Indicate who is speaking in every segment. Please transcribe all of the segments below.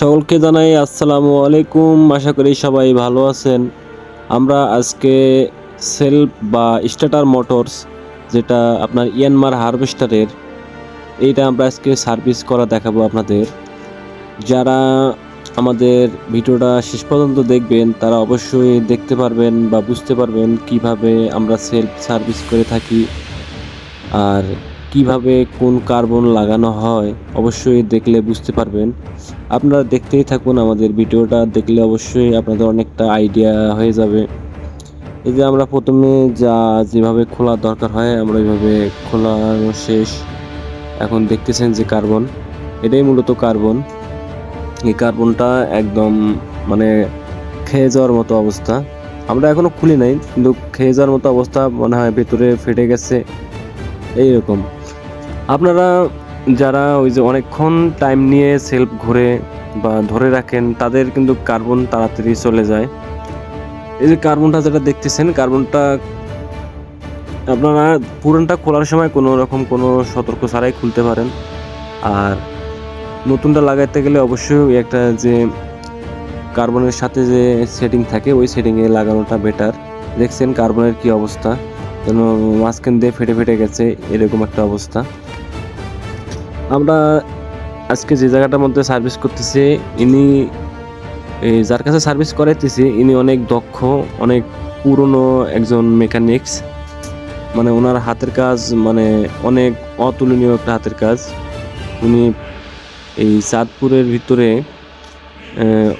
Speaker 1: সকলকে জানাই আসসালামু আলাইকুম। আশা করি সবাই ভালো আছেন। আমরা আজকে সেলফ বা স্টার্টার মোটরস, যেটা আপনার ইয়ানমার হারভেস্টারের, এইটা আমরা আজকে সার্ভিস করা দেখাবো আপনাদের। যারা আমাদের ভিডিওটা শেষ পর্যন্ত দেখবেন, তারা অবশ্যই দেখতে পারবেন বা বুঝতে পারবেন কীভাবে আমরা সেলফ সার্ভিস করে থাকি। আর কীভাবে কোন কার্বন লাগানো হয়, অবশ্যই দেখলে বুঝতে পারবেন। আপনারা দেখতেই থাকুন আমাদের ভিডিওটা, দেখলে অবশ্যই আপনাদের অনেকটা আইডিয়া হয়ে যাবে। এই যে আমরা প্রথমে যা যেভাবে খোলা দরকার হয়, আমরা ওইভাবে খোলানো শেষ। এখন দেখতেছেন যে কার্বন, এটাই মূলত কার্বন। এই কার্বনটা একদম মানে খেয়ে যাওয়ার মতো অবস্থা। আমরা এখনও খুলি নাই, কিন্তু খেয়ে যাওয়ার মতো অবস্থা মনে হয় ভেতরে ফেটে গেছে। এইরকম। আপনারা যারা ওই যে অনেকক্ষণ টাইম নিয়ে সেলফ ঘুরে বা ধরে রাখেন, তাদের কিন্তু কার্বন তাড়াতাড়ি চলে যায়। এই যে কার্বনটা যেটা দেখতেছেন কার্বনটা আপনারা পুরানটা খোলার সময় কোনো রকম কোনো সতর্ক ছাড়াই খুলতে পারেন। আর নতুনটা লাগাইতে গেলে অবশ্যই একটা যে কার্বনের সাথে যে সেটিং থাকে, ওই সেটিংয়ে লাগানোটা বেটার দেখছেন কার্বনের কি অবস্থা? যেন মাঝখান দিয়ে ফেটে ফেটে গেছে, এরকম একটা অবস্থা। আমরা আজকে যে জায়গাটার মধ্যে সার্ভিস করতেছি, ইনি যার কাছে সার্ভিস করাইতেছি, ইনি অনেক দক্ষ, অনেক পুরনো একজন মেকানিক্স মানে ওনার হাতের কাজ মানে অনেক অতুলনীয় একটা হাতের কাজ। উনি এই চাঁদপুরের ভিতরে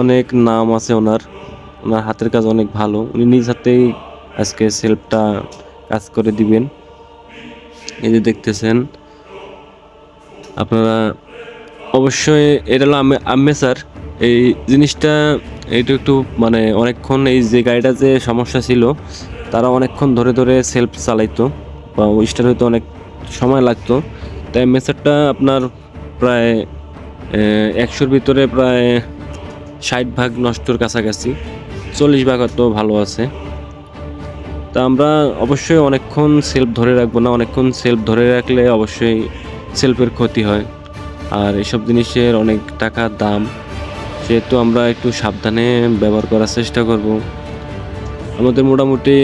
Speaker 1: অনেক নাম আছে ওনার। ওনার হাতের কাজ অনেক ভালো। উনি নিজ হাতেই আজকে সেলফটা কাজ করে দিবেন। এই যে দেখতেছেন আপনারা অবশ্যই এটা হলো আমি আম্মে স্যার। এই জিনিসটা এইটা একটু মানে অনেকক্ষণ এই যে গাড়িটা যে সমস্যা ছিল, তারা অনেকক্ষণ ধরে ধরে সেলফ চালাইতো বা স্টার্ট হইতে অনেক সময় লাগতো। তাই মেসারটা আপনার প্রায় একশোর ভিতরে প্রায় ষাট ভাগ নষ্টর কাছাকাছি, চল্লিশ ভাগ তো ভালো আছে। তা আমরা অবশ্যই অনেকক্ষণ সেলফ ধরে রাখব না, অনেকক্ষণ সেলফ ধরে রাখলে অবশ্যই সেলফের ক্ষতি হয়। আর এসব জিনিসের অনেক টাকা দাম, সেহেতু আমরা একটু সাবধানে ব্যবহার করার চেষ্টা করব। আমাদের মোটামুটি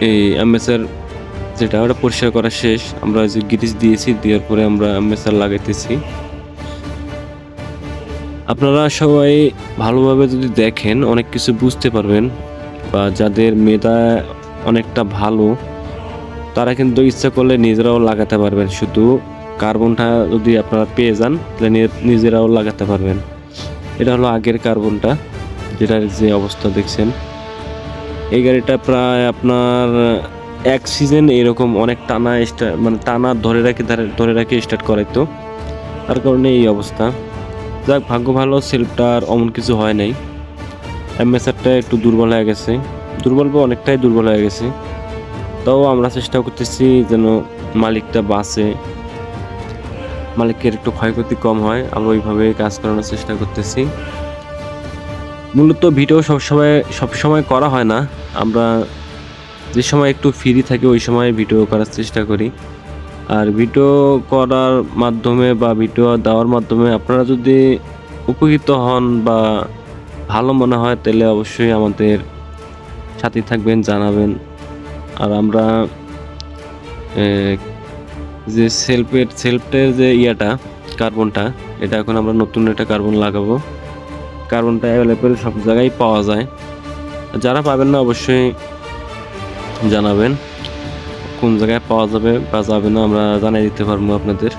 Speaker 1: এই অ্যাম্বেসার যেটা, ওটা পরিষ্কার করা শেষ। আমরা যে গিরিস দিয়েছি, দেওয়ার পরে আমরা অ্যাম্বেসার লাগাইতেছি। আপনারা সবাই ভালোভাবে যদি দেখেন, অনেক কিছু বুঝতে পারবেন। বা যাদের মেধা অনেকটা ভালো তারা কিন্তু ইচ্ছা করলে নিজেরাও লাগাতে পারবেন। শুধু কার্বনটা যদি আপনারা পেয়ে যান, তাহলে নিজেরাও লাগাতে পারবেন। এটা হলো আগের কার্বনটা যেটার যে অবস্থা দেখছেন। এই গাড়িটা প্রায় আপনার, এক সিজন এরকম অনেক টানা মানে টানা ধরে রাখি ধরে- রাখি স্টার্ট করাইতো। তার কারণে এই অবস্থা। যাক, ভাগ্য ভালো সেলফটার অমন কিছু হয় নাই। অ্যাম্বেসারটা একটু দুর্বল হয়ে গেছে। দুর্বল অনেকটাই দুর্বল হয়ে গেছে। তাও আমরা চেষ্টা করতেছি যেন মালিকটা বাঁচে। মালিকের একটু ক্ষয়ক্ষতি কম হয়, আমরা ওইভাবে কাজ করানোর চেষ্টা করতেছি। মূলত ভিডিও সবসময় সবসময় করা হয় না। আমরা যে সময় একটু ফ্রি থাকি, ওই সময় ভিডিও করার চেষ্টা করি। আর ভিডিও করার মাধ্যমে বা ভিডিও দেওয়ার মাধ্যমে আপনারা যদি উপকৃত হন বা ভালো মনে হয়, তাহলে অবশ্যই আমাদের সাথে থাকবেন, জানাবেন। আর আমরা যে সেলফের সেলফের যে ইয়াটা কার্বনটা এটা এখন আমরা নতুন একটা কার্বন লাগাবো। কার্বনটা অ্যাভেলেবেল সব জায়গায় পাওয়া যায়। যারা পাবেন না অবশ্যই জানাবেন, কোন জায়গায় পাওয়া যাবে বা যাবে না আমরা জানাই দিতে পারব আপনাদের।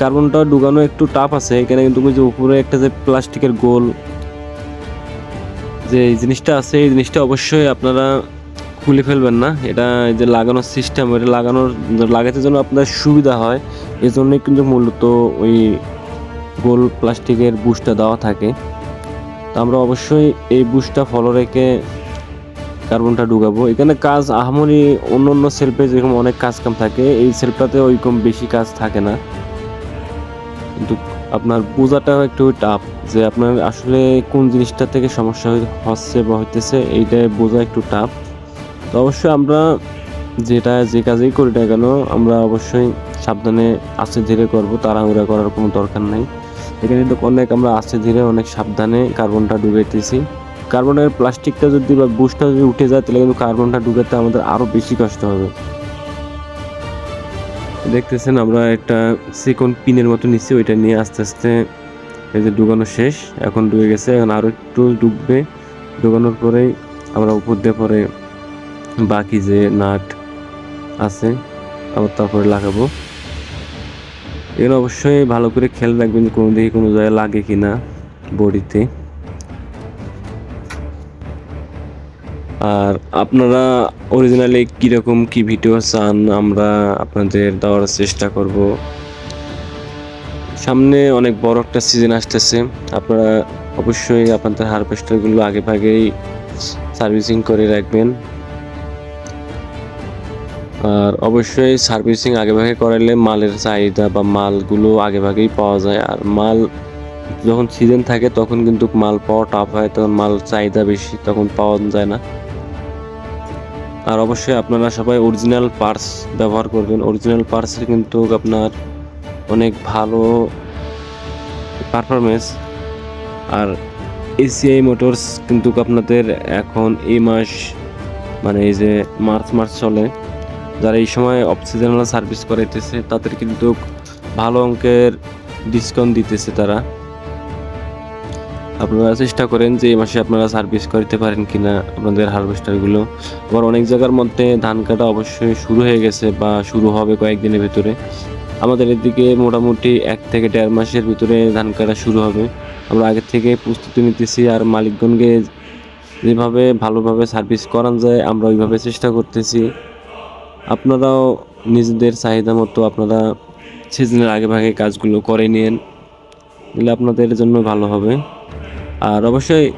Speaker 1: কার্বনটা ডুগানো একটু টাফ আছে, এখানে কিন্তু যে উপরে একটা যে প্লাস্টিকের গোল, যে জিনিসটা আছে, এই জিনিসটা অবশ্যই আপনারা খুলে ফেলবেন না। এটা যে লাগানোর সিস্টেম এটা লাগানোর লাগাতে জন্য আপনার সুবিধা হয় এই জন্যই কিন্তু মূলত ওই গোল প্লাস্টিকের বুশটা দেওয়া থাকে। তো আমরা অবশ্যই এই বুশটা ফলো রেখে কার্বনটা ঢুকাবো। এখানে কাজ আহামরি অন্য অন্য সেলফে যেরকম অনেক কাজ কাম থাকে, এই সেলফটাতে ওইরকম বেশি কাজ থাকে না। কিন্তু আপনার বোঝাটা একটু টাফ যে আপনার আসলে কোন জিনিসটা থেকে সমস্যা হচ্ছে বা হইতেছে এইটা বোঝা একটু টাফ তো অবশ্যই আমরা যেটা যে কাজেই করি না কেন, আমরা অবশ্যই সাবধানে আস্তে ধীরে করব, তাড়াহুড়া করার কোনো দরকার নাই। এখানে কিন্তু অনেক আমরা আস্তে ধীরে, অনেক সাবধানে কার্বনটা ডুবাইতেছি। কার্বনের প্লাস্টিকটা যদি বা বুশটা যদি উঠে যায়, তাহলে কিন্তু কার্বনটা ডুবাতে আমাদের আরও বেশি কষ্ট হবে। দেখতেছেন আমরা একটা সিকন পিনের মতো নিচ্ছি, ওইটা নিয়ে আস্তে আস্তে এই যে ডুবানো শেষ, এখন ডুবে গেছে, এখন আরও একটু ডুববে। ডুবানোর পরেই আমরা উপর দিয়ে পরে বাকি যে নাট আছে, আবার তারপরে লাগাবো। এগুলো অবশ্যই ভালো করে খেয়াল রাখবেন যে কোনো দিকে কোনো জায়গায় লাগে কিনা বডিতে। আর আপনারা অরিজিনালি কীরকম কি ভিডিও চান, আমরা আপনাদের দেওয়ার চেষ্টা করব। সামনে অনেক বড় একটা সিজন আসতেছে, আপনারা অবশ্যই আপনাদের হারভেস্টারগুলো আগে ভাগেই সার্ভিসিং করে রাখবেন। আর অবশ্যই সার্ভিসিং আগে ভাগে করাইলে মালের চাহিদা বা মালগুলো আগে ভাগেই পাওয়া যায়। আর মাল যখন সিজন থাকে, তখন কিন্তু মাল পাওয়া টাফ হয়, তখন মাল চাহিদা বেশি, তখন পাওয়া যায় না। আর অবশ্যই আপনারা সবাই অরিজিনাল পার্টস ব্যবহার করবেন। অরিজিনাল পার্টসের কিন্তু আপনার অনেক ভালো পারফরমেন্স আর এসিআই মোটরস কিন্তু আপনাদের এখন এই মাস মানে এই যে মার্চ মার্চ চলে। যারা এই সময় অক্সিজেনাল সার্ভিস করাইতেছে, তাদের কিন্তু ভালো অঙ্কের ডিসকাউন্ট দিতেছে তারা। আপনারা চেষ্টা করেন যে এই মাসে আপনারা সার্ভিস করতে পারেন কিনা আপনাদের হারভেস্টারগুলো আবার অনেক জায়গার মধ্যে ধান কাটা অবশ্যই শুরু হয়ে গেছে বা শুরু হবে কয়েকদিনের ভিতরে। আমাদের এদিকে মোটামুটি এক থেকে দেড় মাসের ভিতরে ধান কাটা শুরু হবে। আমরা আগে থেকে প্রস্তুতি নিতেছি আর মালিকগণকে যেভাবে ভালোভাবে সার্ভিস করান যায়, আমরা ওইভাবে চেষ্টা করতেছি। আপনারাও নিজেদের চাহিদা মতো আপনারা সিজনের আগে ভাগে কাজগুলো করে নিন দিলে আপনাদের জন্য ভালো হবে। আর অবশ্যই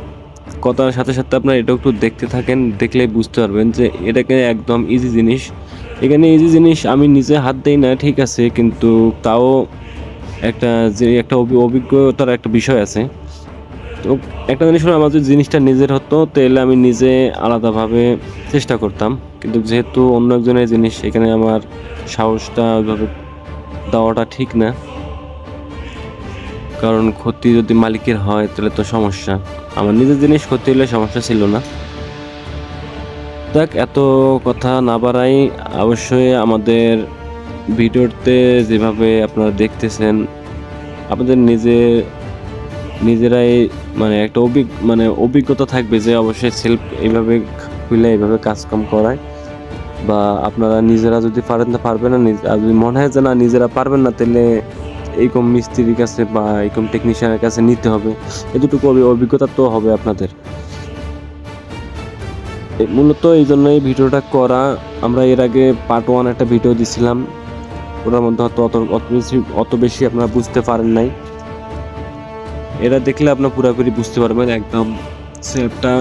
Speaker 1: কথার সাথে সাথে আপনারা এটা একটু দেখতে থাকেন, দেখলেই বুঝতে পারবেন যে এটাকে একদম ইজি জিনিস। এখানে ইজি জিনিস আমি নিজে হাত দিই না, ঠিক আছে, কিন্তু তাও একটা যে একটা অভি- অভিজ্ঞতার একটা বিষয় আছে। তো একটা জিনিস হলো, আমার যদি জিনিসটা নিজের হতো, তাহলে আমি নিজে আলাদাভাবে চেষ্টা করতাম। কিন্তু যেহেতু অন্য একজনের জিনিস, এখানে আমার সাহসটা ওইভাবে দেওয়াটা ঠিক না। কারণ ক্ষতি যদি মালিকের হয়, তাহলে তো সমস্যা। আমার নিজের জিনিস ক্ষতি হলে সমস্যা ছিল না। দেখ, এত কথা না বাড়াই অবশ্যই আমাদের ভিডিওতে যেভাবে আপনারা দেখতেছেন, আপনাদের নিজে নিজেরাই মানে একটা অভিজ্ঞ মানে অভিজ্ঞতা থাকবে যে অবশ্যই সেলফ এইভাবে খুলে এইভাবে কাজকাম করায়। বা আপনারা নিজেরা যদি পারেন না, পারবেন না আর যদি মনে হয় যে না, নিজেরা পারবেন না, তাহলে এইরকম মিস্ত্রির কাছে বা এইরকম টেকনিশিয়ানের কাছে নিতে হবে। এতটুকু অভিজ্ঞতা তো হবে আপনাদের। মূলত এই জন্যই ভিডিওটা করা। আমরা এর আগে পার্ট ওয়ান একটা ভিডিও দিছিলাম। ওটার মধ্যে হয়তো অত অত বেশি অত বেশি আপনারা বুঝতে পারেন নাই। এটা দেখলে আপনার পুরোপুরি বুঝতে পারবেন একদম সেলফটা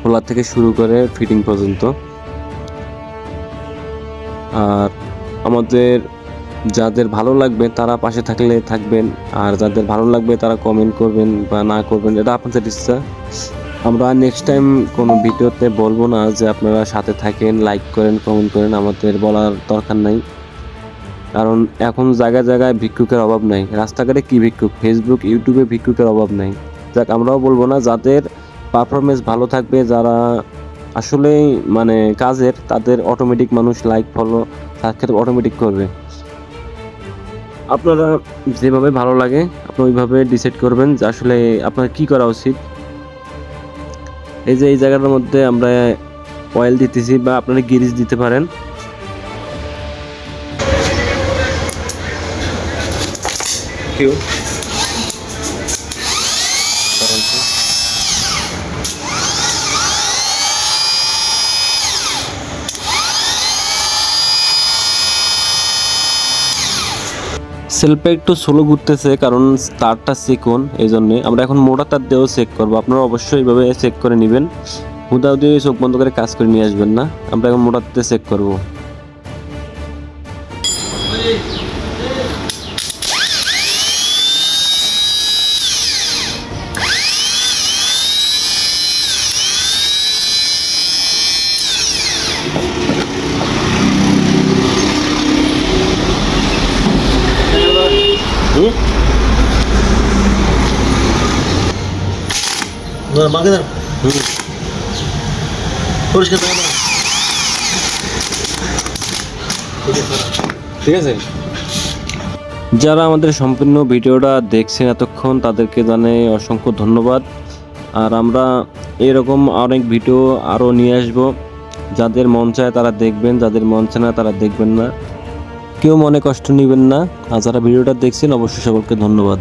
Speaker 1: খোলা থেকে শুরু করে ফিটিং পর্যন্ত। আর আমাদের যাদের ভালো লাগবে তারা পাশে থাকলে থাকবেন, আর যাদের ভালো লাগবে তারা কমেন্ট করবেন বা না করবেন, এটা আপনাদের ইচ্ছা। আমরা নেক্সট টাইম কোনো ভিডিওতে বলব না যে আপনারা সাথে থাকেন লাইক করেন কমেন্ট করেন, আমাদের বলার দরকার নাই। কারণ এখন জায়গায় জায়গায় ভিক্ষুকের অভাব নাই। রাস্তাঘাটে কি ভিক্ষুক? ফেসবুক ইউটিউবে ভিক্ষুকের অভাব নাই। যাক, আমরাও বলব না, যাদের পারফরমেন্স ভালো থাকবে, যারা আসলেই মানে কাজের, তাদের অটোমেটিক মানুষ লাইক ফলো সাবস্ক্রাইব অটোমেটিক করবে। আপনারা যেভাবে ভালো লাগে আপনি ওইভাবে ডিসাইড করবেন যে আসলে আপনার কি করা উচিত। এই যে, এই জায়গাটার মধ্যে আমরা অয়েল দিতেছি বা আপনারা গিরিজ দিতে পারেন। কেউ সেলফে একটু স্লো ঘুরতেছে কারণ তারটা চিকন এই জন্যে আমরা এখন মোটা তার দিয়েও চেক করব। আপনারা অবশ্যই এইভাবে চেক করে নেবেন। হুদাও দিয়ে চোখ বন্ধ করে কাজ করে নিয়ে আসবেন না। আমরা এখন মোটা তার দিয়ে চেক করব। ঠিক আছে। যারা আমাদের সম্পূর্ণ ভিডিওটা দেখছেন এতক্ষণ তাদেরকে জানাই অসংখ্য ধন্যবাদ। আর আমরা এরকম অনেক ভিডিও আরও নিয়ে আসব। যাদের মন চায় তারা দেখবেন, যাদের মন চায় না তারা দেখবেন না। কেউ মনে কষ্ট নেবেন না। আর যারা ভিডিওটা দেখছেন, অবশ্যই সকলকে ধন্যবাদ।